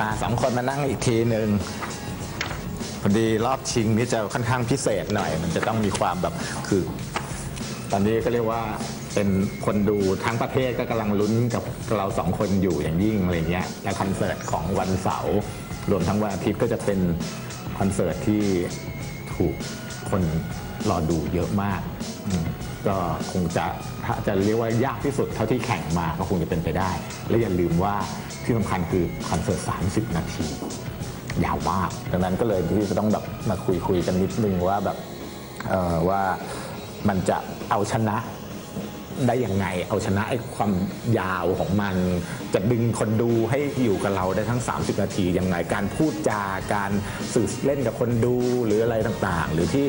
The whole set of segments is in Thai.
มาสองคนมานั่งอีกทีหนึ่งพอดีรอบชิงนี่จะค่อนข้างพิเศษหน่อย มันจะต้องมีความแบบคือ ตอนนี้ก็เรียกว่าเป็นคนดูทั้งประเทศก็กำลังลุ้นกับเราสองคนอยู่อย่างยิ่งอะไรเงี้ยและคอนเสิร์ตของวันเสาร์รวมทั้งวันอาทิตย์ก็จะเป็นคอนเสิร์ตที่ถูกคนรอดูเยอะมากอื ก็คงจะถ้าจะเรียกว่ายากที่สุดเท่าที่แข่งมาก็คงจะเป็นไปได้ และอย่าลืมว่าที่สำคัญคือคอนเสิร์ต30 นาที ยาวมากดังนั้นก็เลยที่จะต้องแบบมาคุยคุยกันนิดนึงว่าแบบว่ามันจะเอาชนะ ได้ยังไง เอาชนะไอ้ความยาวของมัน จะดึงคนดูให้อยู่กับเราได้ทั้ง 30 นาทียังไง การพูดจาการสื่อเล่นกับคนดูหรืออะไรต่างๆ หรือที่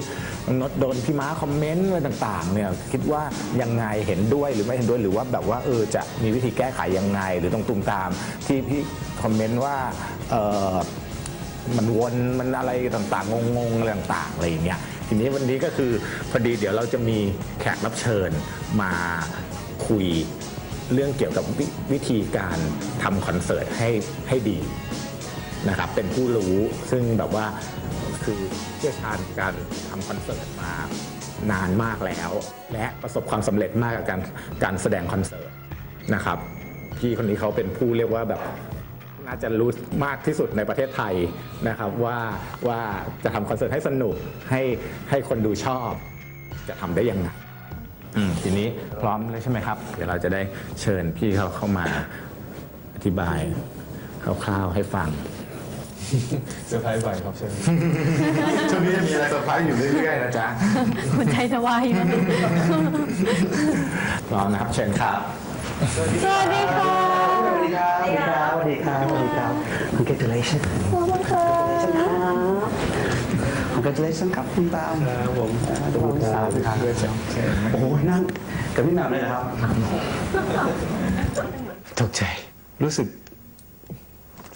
นดโดนพี่ม้าคอมเมนต์อะไรต่างๆเนี่ยคิดว่ายังไงเห็นด้วยหรือไม่เห็นด้วยหรือว่าแบบว่าเออจะมีวิธีแก้ไขยังไง หรือต้องตุมตามที่พี่คอมเมนต์ว่าเออมันวนมันอะไรต่างๆงงๆอะไรต่างๆอะไรอย่างเงี้ย ทีนี้วันนี้ก็คือพอดีเดี๋ยวเราจะมีแขกรับเชิญมาคุยเรื่องเกี่ยวกับววิธีการทำคอนเสิร์ตให้ให้ดีนะครับเป็นผู้รู้ซึ่งแบบว่าคือเชี่ยวชาญการทำคอนเสิร์ตมานานมากแล้ว และประสบความสำเร็จมากกับการการแสดงคอนเสิร์ตนะครับพี่คนนี้เขาเป็นผู้เรียกว่าแบบ น่าจะรู้มากที่สุดในประเทศไทยนะครับว่าว่าจะทำคอนเสิร์ตให้สนุกให้ให้คนดูชอบ จะทำได้ยังไงอืมทีนี้พร้อมเลยใช่ไหมครับ เดี๋ยวเราจะได้เชิญพี่เขาเข้ามาอธิบายคร่าวๆให้ฟัง เซอร์ไพรส์บ่อยครับเชิญช่วงนี้จะมีอะไรเซอร์ไพรส์อยู่เรื่อยๆนะจ๊ะ หัวใจจะวายอยู่พร้อมนะครับเชิญครับ สวัสดีค่ะสวัสดี ครับสวัสดีครับสวัสดีครับสวัสดีครับ congratulations ขอบคุณค่ะ congratulations ครับคุณตามครับผมทุกคนสาวครับโอ้โหนั่งกับพี่หม่ำเลยนะครับตกใจรู้สึก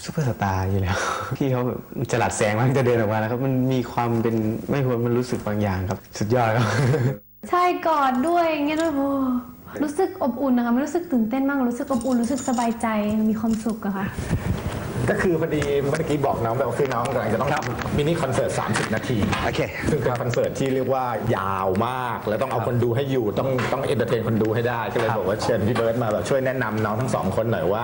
ซุปเปอร์สตาร์อยู่แล้ว พี่เขาแบบจลัดแสงมากจะเดินออกมาแล้วครับ มันมีความเป็นไม่ควรมันรู้สึกบางอย่างครับ สุดยอดครับ ใช่กอดด้วยอย่างเงี้ยด้วยโอ้ รู้สึกอบอุ่นนะคะไม่รู้สึกตื่นเต้นมากรู้สึกอบอุ่นรู้สึกสบายใจมีความสุขอะค่ะ ก็คือพอดีเมื่อกี้บอกน้องแบบว่าคือน้องกำลังจะต้องทำมินิคอนเสิร์ต 30 นาทีโอเค ซึ่งเป็นคอนเสิร์ตที่เรียกว่ายาวมาก แล้วต้องเอาคนดูให้อยู่ต้องต้องเอนเตอร์เทนคนดูให้ได้ ก็เลยบอกว่าเชิญพี่เบิร์ตมาแบบช่วยแนะนำน้องทั้งสองคนหน่อยว่า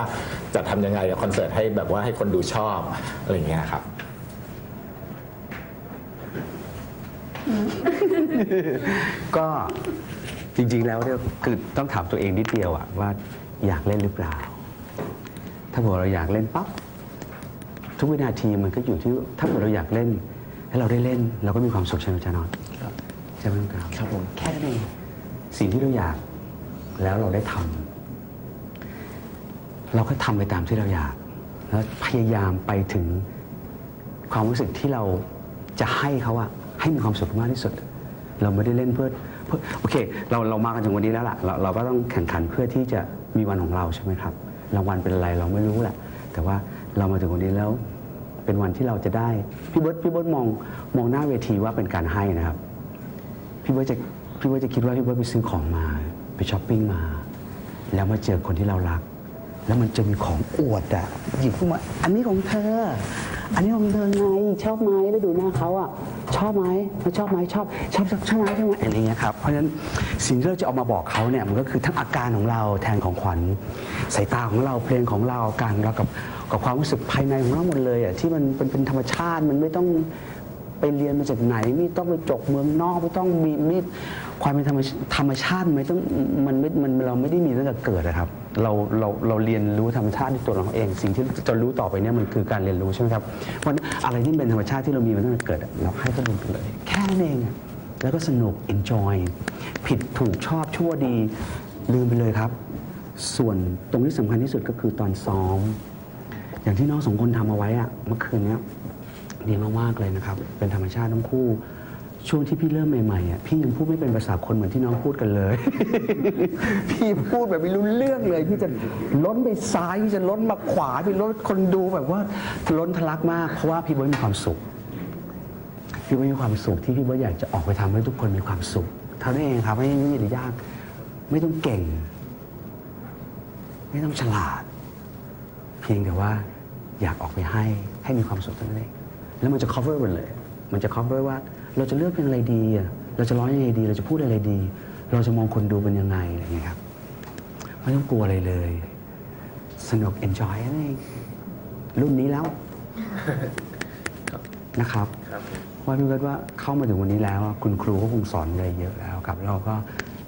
จะทำยังไงกับคอนเสิร์ตให้แบบว่าให้คนดูชอบอะไรอย่างเงี้ยครับ ก็ จริง ๆ แล้วเนี่ยคือต้องถามตัวเองนิดเดียวอะว่าอยากเล่นหรือเปล่า ถ้าบอกเราอยากเล่นปั๊บทุกวินาทีมันก็อยู่ที่ถ้าเกิดเราอยากเล่นให้เราได้เล่น เราก็มีความสุขใช่ไหมจ๊ะนอนครับใช่ไหมครับครับผมแค่นั้นเองสิ่งที่เราอยากแล้วเราได้ทำเราก็ทำไปตามที่เราอยาก แล้วพยายามไปถึงความรู้สึกที่เราจะให้เขาอะให้มีความสุขมากที่สุด เราไม่ได้เล่นเพื่อเพื่อ โอเค เราเรามากันถึงวันนี้แล้วล่ะเราเราก็ต้องแข่งขันเพื่อที่จะมีวันของเราใช่ไหมครับรางวัลเป็นอะไรเราไม่รู้แหละ แต่ว่าเรามาถึงวันนี้แล้วเป็นวันที่เราจะได้พี่เบิร์ตพี่เบิร์ตมองมองหน้าเวทีว่าเป็นการให้นะครับพี่เบิร์ตจะพี่เบิร์ตจะคิดว่าพี่เบิร์ตไปซื้อของมา ไปช้อปปิ้งมา แล้วมาเจอคนที่เรารัก แล้วมันจะมีของอวดอะหยิบขึ้นมา อันนี้ของเธอ อันนี้ของเธอไงชอบไหมแล้วดูหน้าเขาอะ ชอบไหมไม่ชอบไหมชอบชอบชอบชอบไหมชอบไหมอะไรเงี้ยครับเพราะฉะนั้นสิ่งที่เราจะเอามาบอกเขาเนี่ยมันก็คือทั้งอาการของเราแทนของขวัญสายตาของเราเพลงของเราการเรากับกับความรู้สึกภายในของเราหมดเลยอะที่มันเป็นเป็นธรรมชาติมันไม่ต้องไปเรียนมาจากไหน ไม่ต้องไปจบเมืองนอกไม่ต้องมีมีความเป็นธรรมชธรรมชาติไม่ต้องมันไม่มันเราไม่ได้มีตั้งแต่เกิดนะครับ เราเราเราเรียนรู้ธรรมชาติในตัวเราเอง สิ่งที่จะรู้ต่อไปเนี่ยมันคือการเรียนรู้ใช่ไหมครับเพราะฉะนั้นอะไรที่เป็นธรรมชาติที่เรามีมาตั้งแต่เกิด เราให้เขาดูไปเลย แค่นั้นเองแล้วก็สนุก enjoy ผิดถูกชอบชั่วดีลืมไปเลยครับ ส่วนตรงที่สำคัญที่สุดก็คือตอนซ้อม อย่างที่น้องสองคนทำเอาไว้อะเมื่อคืนเนี้ยดีมากๆเลยนะครับ เป็นธรรมชาติทั้งคู่ ช่วงที่พี่เริ่มใหม่ๆอะพี่ยังพูดไม่เป็นภาษาคนเหมือนที่น้องพูดกันเลย พี่พูดแบบไม่รู้เรื่องเลย พี่จะล้นไปซ้ายพี่จะล้นมาขวาพี่ล้นคนดูแบบว่าล้นทะลักมากเพราะว่าพี่เบิร์ตมีความสุขพี่เบิร์ตมีความสุขที่พี่เบิร์ตอยากจะออกไปทำให้ทุกคนมีความสุขเท่านั้นเองครับไม่ไม่ได้ยาก ไม่ต้องเก่ง ไม่ต้องฉลาด เพียงแต่ว่าอยากออกไปให้ให้มีความสุขเท่านั้นเองแล้วมันจะ cover หมดเลย มันจะ cover ว่า เราจะเลือกเพลงอะไรดีอะเราจะร้องยังไงดี เราจะพูดอะไรดี เราจะมองคนดูเป็นยังไงอะไรอย่างเงี้ยครับไม่ต้องกลัวอะไรเลย สนุก enjoy นั่นเองรุ่นนี้แล้วนะครับว่าพี่เบิร์ตว่าเข้ามาถึงวันนี้แล้วอะคุณครูก็คงสอนอะไรเยอะแล้วครับเราก็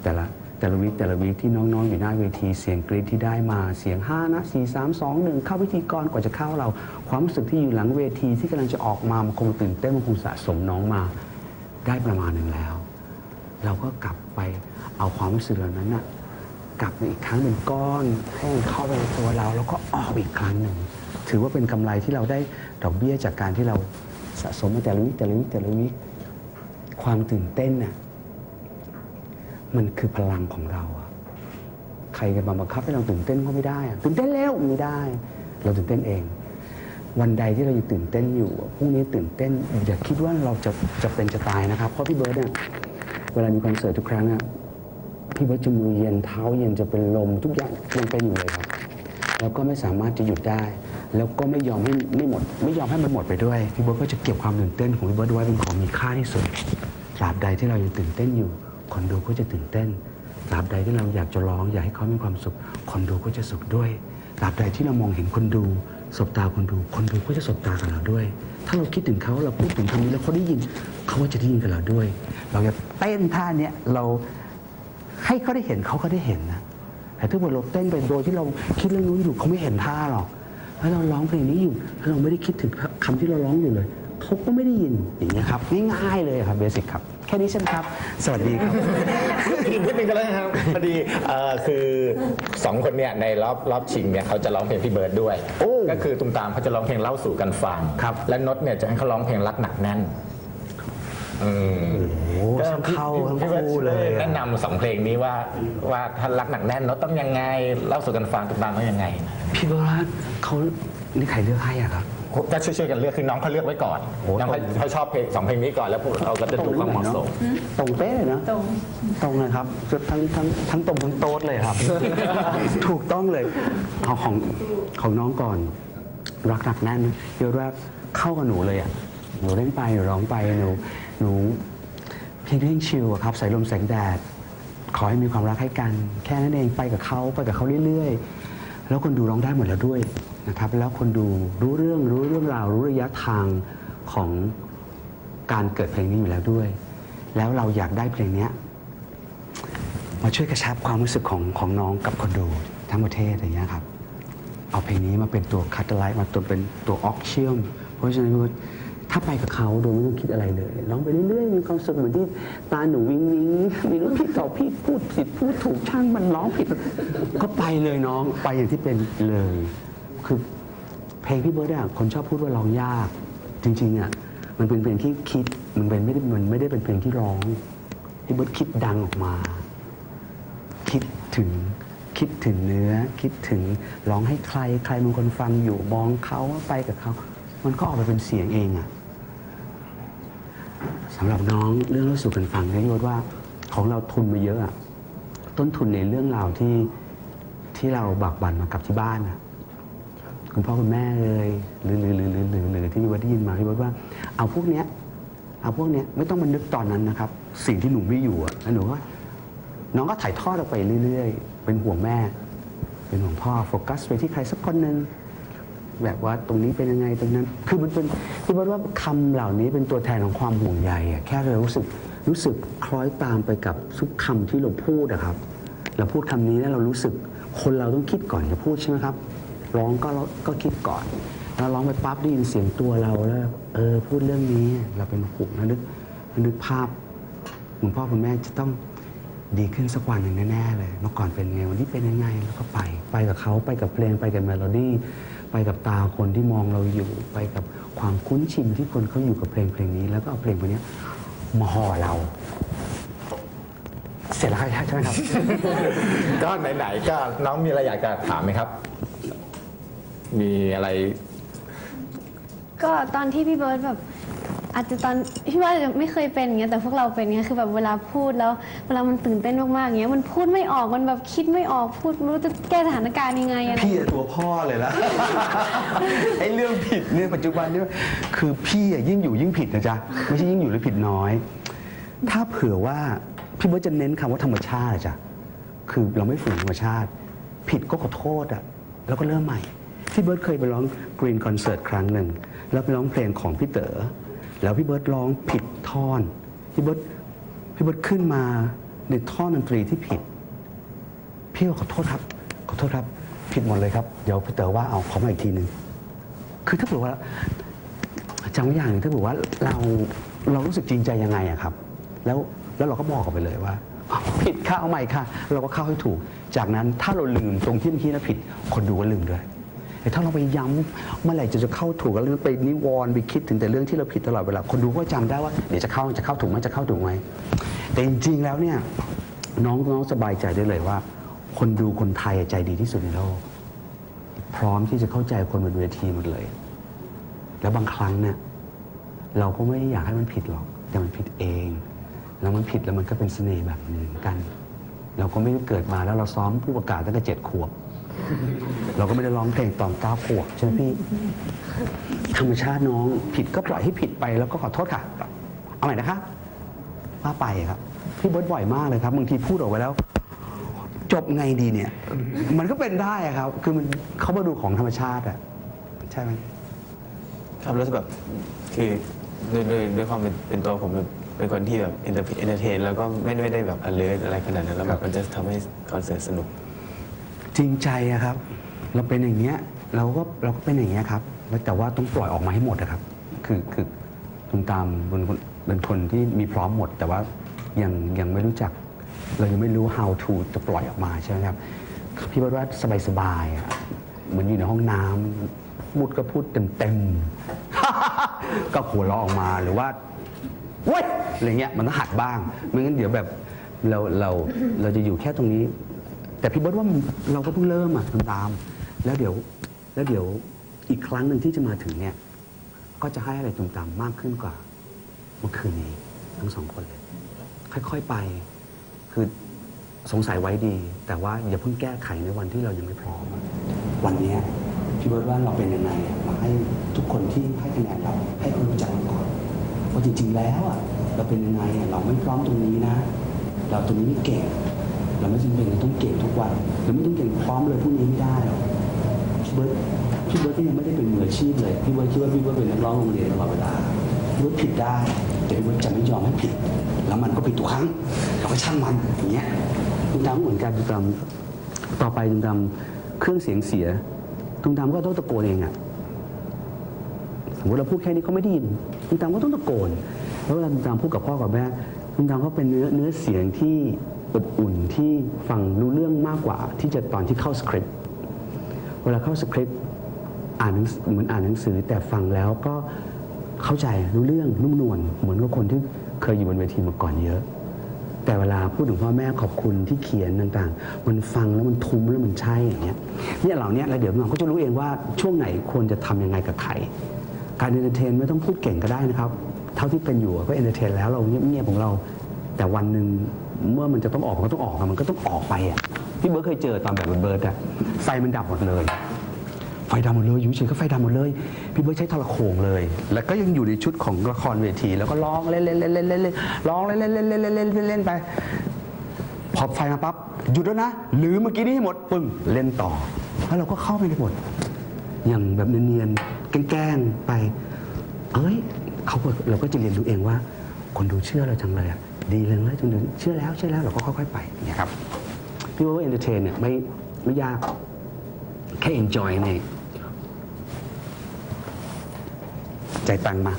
แต่ละแต่ละวิคแต่ละวิคที่น้องๆ อยู่หน้าเวทีเสียงกรีดที่ได้มาเสียง5นะ4 3 2 1 เข้าพิธีกรกว่าจะเข้าเรา ความรู้สึกที่อยู่หลังเวทีที่กำลังจะออกมามันคงตื่นเต้นมันคงสะสมน้องมา ได้ประมาณหนึ่งแล้ว เราก็กลับไปเอาความรู้สึกเหล่านั้นน่ะกลับมาอีกครั้งเป็นก้อนให้มันเข้าไปในตัวเรา แล้วก็ออกอีกครั้งหนึ่งถือว่าเป็นกำไรที่เราได้ดอกเบี้ยจากการที่เราสะสมมาแต่ละวิแต่ละวิแต่ละวิความตื่นเต้นน่ะมันคือพลังของเราอะใครจะมาบังคับให้เราตื่นเต้นก็ไม่ได้ตื่นเต้นแล้วไม่ได้ เราตื่นเต้นเอง วันใดที่เราอยังตื่นเต้นอยู่พรุ่งนี้ตื่นเต้นอย่าคิดว่าเราจะจะเป็นจะตายนะครับ เพราะพี่เบิร์ดเนี่ยเวลามีคอนเสิร์ตทุกครั้งอะพี่เบิร์ดจะมือเย็นเท้าเย็นจะเป็นลมทุกอย่างยังเป็นอยู่เลยครับ แล้วก็ไม่สามารถจะหยุดได้ แล้วก็ไม่ยอมให้ไม่หมด ไม่ยอมให้มันหมดไปด้วยพี่เบิร์ดก็จะเก็บความตื่นเต้นของพี่เบิร์ดไว้เป็นของมีค่าที่สุดตราบใดที่เรายังตื่นเต้นอยู่คนดูก็จะตื่นเต้นตราบใดที่เราอยากจะร้องอยากให้เขามีความสุขคนดูก็จะสุขด้วยตราบใดที่เรามองเห็นคนดู สบตาคนดู คนดูก็จะสบตากับเราด้วย ถ้าเราคิดถึงเขาเราพูดถึงคำนี้แล้วเขาได้ยินเขาก็จะได้ยินกับเราด้วย เราจะเต้นท่าเนี้ยเราให้เขาได้เห็นเขาก็ได้เห็นนะแต่ถ้าเราเต้นไปโดยที่เราคิดเรื่องนู้นอยู่เขาไม่เห็นท่าหรอกแล้วเราร้องเพลงนี้อยู่เราไม่ได้คิดถึงคำที่เราร้องอยู่เลยเขาก็ไม่ได้ยินอย่างนี้ยครับง่ายๆเลยครับเบสิกครับ แค่นี้ใช่ไหมครับ สวัสดีครับ อีกนิดนึงก็แล้วกันครับพอดีเอ่อคือสองคนเนี่ยในรอบรอบชิงเนี่ยเขาจะร้องเพลงพี่เบิร์ดด้วย โอ้ก็คือตุ้มตามเขาจะร้องเพลงเล่าสู่กันฟังครับ และนดเนี่ยจะให้เขาร้องเพลงรักหนักแน่นอืมโอ้โหเข้าทั้งพี่บิร์ดคู่เลยอะแนะนำสองเพลงนี้ว่าว่าถ้ารักหนักแน่นนดต้องยังไงเล่าสู่กันฟังตุ้มตามต้องยังไง พี่เบิร์ดเขานี่ใครเลือกให้อะครับ ก็ช่วยๆกันเลือกคือน้องเขาเลือกไว้ก่อนโอ้น้องเขาเขาชอบเพลงสองเพลงนี้ก่อนแล้วพวกเราก็จะดูความเหมาะสม ตรงเป๊ะเลยเนาะตรง ตรงเลยครับทั้งทั้งทั้งตรงทั้งโต๊ดเลยครับ ถูกต้องเลยเอาของของน้องก่อน รักหนักแน่นเยอะว่าเข้ากับหนูเลยอะหนูเล่นไปหนูร้องไปหนูหนูเพลงเพลงชิลอะครับใส่ลมแสงแดด ขอให้มีความรักให้กัน แค่นั้นเองไปกับเขาไปกับเขาเรื่อยๆ แล้วคนดูร้องได้หมดแล้วด้วย นะครับแล้วคนดูรู้เรื่องรู้เรื่องราว รู้ระยะทางของการเกิดเพลงนี้อยู่แล้วด้วย แล้วเราอยากได้เพลงเนี้ยมาช่วยกระชับความรู้สึกของของน้องกับคนดูทั้งประเทศอย่างเงี้ยครับเอาเพลงนี้มาเป็นตัวคัตไลท์มาตัวเป็นตัวออกเชื่อม เพราะฉะนั้นพี่ว่าถ้าไปกับเขาโดยไม่ต้องคิดอะไรเลยร้องไปเรื่อยๆมีความสุขเหมือนที่ตาหนูวิงวิงมีรู้ผิดต่อพี่พูดผิดพูดถูกช่างมันร้องผิด ก็ไปเลยน้องไปอย่างที่เป็นเลย คือเพลงพี่เบิร์ดอะคนชอบพูดว่าร้องยาก จริงๆอะมันเป็นเพลงที่คิดมันเป็นไม่ได้มันไม่ได้เป็นเพลงที่ร้องพี่เบิร์ดคิดดังออกมา คิดถึงคิดถึงเนื้อ คิดถึงร้องให้ใคร ใครบางคนฟังอยู่มองเขาไปกับเขา มันก็ออกมาเป็นเสียงเองอะสำหรับน้องเรื่องเล่าสู่กันฟังเนี่ยพี่ว่าของเราทุนมาเยอะอะต้นทุนในเรื่องราวที่ที่เราบากบั่นมากับที่บ้านอะ คุณพ่อคุณแม่เลยหรือหรือหรือหรือหรือหรือที่พี่ว่าได้ยินมาพี่ว่าเอาพวกเนี้ยเอาพวกเนี้ยไม่ต้องมานึกตอนนั้นนะครับ สิ่งที่หนูไม่อยู่อะแล้วหนูว่าน้องก็ถ่ายทอดออกไปเรื่อยๆ เป็นห่วงแม่ เป็นห่วงพ่อโฟกัสไปที่ใครสักคนหนึ่งแบบว่าตรงนี้เป็นยังไงตรงนั้น คือมันเป็นที่บอกว่าคำเหล่านี้เป็นตัวแทนของความห่วงใยอะแค่เรารู้สึกรู้สึกคล้อยตามไปกับทุกคำที่เราพูดอะครับ เราพูดคำนี้แล้วเรารู้สึกคนเราต้องคิดก่อนจะพูดใช่ไหมครับ ร้องก็ก็คิดก่อนแล้วร้องไปปั๊บได้ยินเสียงตัวเราแล้วเออพูดเรื่องนี้เราเป็นห่วงแล้วนึกนึกภาพคุณพ่อคุณแม่จะต้องดีขึ้นสักวันหนึ่งแน่ๆเลยเมื่อก่อนเป็นไงวันนี้เป็นยังไงแล้วก็ไป ไปกับเขาไปกับเพลงไปกับเมโลดี้ไปกับตาคนที่มองเราอยู่ ไปกับความคุ้นชินที่คนเขาอยู่กับเพลงเพลงนี้ แล้วก็เอาเพลงเพลงนี้มาห่อเรา เสร็จแล้วใช่ไหมครับ ก็ไหนๆก็น้องมีอะไรอยากจะถามไหมครับ มีอะไร ก็ตอนที่พี่เบิร์ดแบบ อาจจะตอนพี่ว่าอาจจะไม่เคยเป็นอย่างเงี้ยแต่พวกเราเป็นเงี้ยคือแบบเวลาพูดแล้วเวลามันตื่นเต้นมากๆอย่างเงี้ยมันพูดไม่ออกมันแบบคิดไม่ออกพูดไม่รู้จะแก้สถานการณ์ยังไงอะไรพี่อะตัวพ่อเลยละ ไอ้เรื่องผิดเนี่ยปัจจุบันเนี่ยคือพี่อะยิ่งอยู่ยิ่งผิดนะจ๊ะไม่ใช่ยิ่งอยู่หรือผิดน้อย ถ้าเผื่อว่าพี่เบิร์ตจะเน้นคำว่าธรรมชาติอะจ๊ะคือเราไม่ฝืนธรรมชาติ ผิดก็ขอโทษอะแล้วก็เริ่มใหม่ พี่เบิร์ตเคยไปร้องกรีนคอนเสิร์ตครั้งหนึ่ง แล้วไปร้องเพลงของพี่เต๋อแล้วพี่เบิร์ตร้องผิดท่อนพี่เบิร์ตพี่เบิร์ตขึ้นมาในท่อนดนตรีที่ผิด พี่ขอโทษครับขอโทษครับ ผิดหมดเลยครับ เดี๋ยวพี่เต๋อว่าเอาขอมาอีกทีหนึ่งคือถ้าเผื่อว่าจำไว้อย่างหนึ่งถ้าเผื่อว่าเราเรารู้สึกจริงใจยังไงอะครับ แล้วแล้วเราก็บอกออกไปเลยว่า ผิดค่ะเอาใหม่ค่ะ เราก็เข้าให้ถูก จากนั้นถ้าเราลืมตรงที่เมื่อกี้นะผิด คนดูก็ลืมด้วย แต่ถ้าเราไปย้ำเมื่อไหร่จะจะเข้าถูกแล้วไปนิวรณ์ไปคิดถึงแต่เรื่องที่เราผิดตลอดเวลาคนดูก็จำได้ว่าเดี๋ยวจะเข้าจะเข้าถูกไหมจะเข้าถูกไหมแต่จริงๆแล้วเนี่ยน้องน้องสบายใจได้เลยว่า คนดูคนไทยใจดีที่สุดในโลกพร้อมที่จะเข้าใจคนบนเวทีหมดเลย แล้วบางครั้งเนี่ยเราก็ไม่ได้อยากให้มันผิดหรอก แต่มันผิดเอง แล้วมันผิดแล้วมันก็เป็นเสน่ห์แบบหนึ่งกัน เราก็ไม่ได้เกิดมาแล้วเราซ้อมผู้ประกาศตั้งแต่เจ็ดขวบ เราก็ไม่ได้ร้องเพลงตอนเก้าขวบใช่ไหมพี่ ธรรมชาติน้องผิดก็ปล่อยให้ผิดไปแล้วก็ขอโทษค่ะ เอาใหม่นะคะว่าไปครับ พี่เบิร์ตบ่อยมากเลยครับบางทีพูดออกไปแล้ว จบไงดีเนี่ย มันก็เป็นได้อะครับ คือมันเขามาดูของธรรมชาติอะใช่ไหมครับแล้วแบบคือด้วยด้วยด้วยความเป็นเป็นตัวผมเป็นคนที่แบบเอนเตอร์เอนเตทนแล้วก็ไม่ไม่ได้แบบ alert อะไรขนาดนั้นแล้วแบบมันจะทำให้คอนเสิร์ตสนุก จริงใจอะครับ เราเป็นอย่างเงี้ยเราก็เราก็เป็นอย่างเงี้ยครับแล้วแต่ว่าต้องปล่อยออกมาให้หมดอะครับ คือคือตุมตามเป็นคนเป็นคนที่มีพร้อมหมด แต่ว่ายังยังไม่รู้จัก เรายังไม่รู้ how to จะปล่อยออกมาใช่ไหมครับพี่ว่าว่าสบายๆอะเหมือนอยู่ในห้องน้ำพูดก็พูดเต็มๆก็หัวเราะออกมาหรือว่าเว้ยอะไรเงี้ยมันต้องหัดบ้างไม่งั้นเดี๋ยวแบบเราเราเราจะอยู่แค่ตรงนี้ แต่พี่เบิร์ตว่ามันเราก็เพิ่งเริ่มอะตามตาม แล้วเดี๋ยวแล้วเดี๋ยวอีกครั้งหนึ่งที่จะมาถึงเนี่ย ก็จะให้อะไรตุมตามมากขึ้นกว่าเมื่อคืนนี้ทั้งสองคนเลย ค่อยๆไป คือสงสัยไว้ดี แต่ว่าอย่าเพิ่งแก้ไขในวันที่เรายังไม่พร้อมอะวันเนี้ยพี่เบิร์ตว่าเราเป็นยังไงอะมาให้ทุกคนที่ให้คะแนนเราให้เขารู้จักเราก่อนว่าจริงๆแล้วอะเราเป็นยังไงอะเราไม่พร้อมตรงนี้นะ เราตรงนี้ไม่เก่ง เราไม่จำเป็นต้องเก่งทุกวันเราไม่ต้องเก่งพร้อมเลยพรุ่งนี้ไม่ได้หรอกพี่เบิร์ตพี่เบิร์ตก็ยังไม่ได้เป็นมืออาชีพเลยพี่เบิร์ตคิดว่าพี่เบิร์ตเป็นนักร้องโรงเรียนตลอดเวลาพี่เบิร์ตผิดได้แต่พี่เบิร์ตจะไม่ยอมให้ผิด แล้วมันก็ผิดทุกครั้งเราก็ช่างมันอย่างเงี้ยตุ้มตามก็เหมือนกันตุ้มตามต่อไปตุ้มตามเครื่องเสียงเสียตุ้มตามก็ต้องตะโกนเองอะสมมติเราพูดแค่นี้เขาไม่ได้ยินตุมตามก็ต้องตะโกนแล้วเวลาตุมตามพูดกับพ่อกับแม่ตุมตามก็เป็นเนื้อเนื้อเสียงที่ อบอุ่นที่ฟังรู้เรื่องมากกว่า ที่จะตอนที่เข้าสคริปต์เวลาเข้าสคริปต์อ่านเหมือนอ่านหนังสือ แต่ฟังแล้วก็เข้าใจรู้เรื่องนุ่มนวลเหมือนกับคนที่เคยอยู่บนเวทีมาก่อนเยอะ แต่เวลาพูดถึงพ่อแม่ขอบคุณที่เขียนต่างๆ มันฟังแล้วมันทุ้มแล้วมันใช่อย่างเงี้ยเนี่ยเหล่านี้แล้วเดี๋ยวน้องก็จะรู้เองว่าช่วงไหนควรจะทำยังไงกับใครการเอนเตอร์เทนไม่ต้องพูดเก่งก็ได้นะครับ เท่าที่เป็นอยู่ก็เอนเตอร์เทนแล้วเราเงียบๆของเรา แต่วันหนึ่ง เมื่อมันจะต้องออกมันก็ต้องออกอะมันก็ต้องออกไปอะพี่เบิร์ดเคยเจอตอนแบบเบิร์ดอะไฟมันดับหมดเลย ไฟดำหมดเลยอยู่เฉยก็ไฟดำหมดเลย พี่เบิร์ดใช้ทรโขงเลย แล้วก็ยังอยู่ในชุดของละครเวที แล้วก็ร้องเล่นเล่นเล่นเล่นเล่นเล่นร้องเล่นเล่นเล่นเล่นเล่นเล่นเล่นเล่นไป พอไฟมาปั๊บหยุดแล้วนะหรือเมื่อกี้นี้ให้หมดปึ้งเล่นต่อ แล้วเราก็เข้าไปในบทอย่างแบบเนียนๆแกล้งๆไป เอ้ยเขาก็เราก็จะเรียนรู้เองว่า คนดูเชื่อเราจังเลยอะ ดีเลยนะจนดูเชื่อแล้วเชื่อแล้วเราก็ค่อยๆไปเนี่ยครับพี่ว่าเอนเตอร์เทนเนี่ยไม่ไม่ยากแค่เอนจอยเนี่ใจตังมาก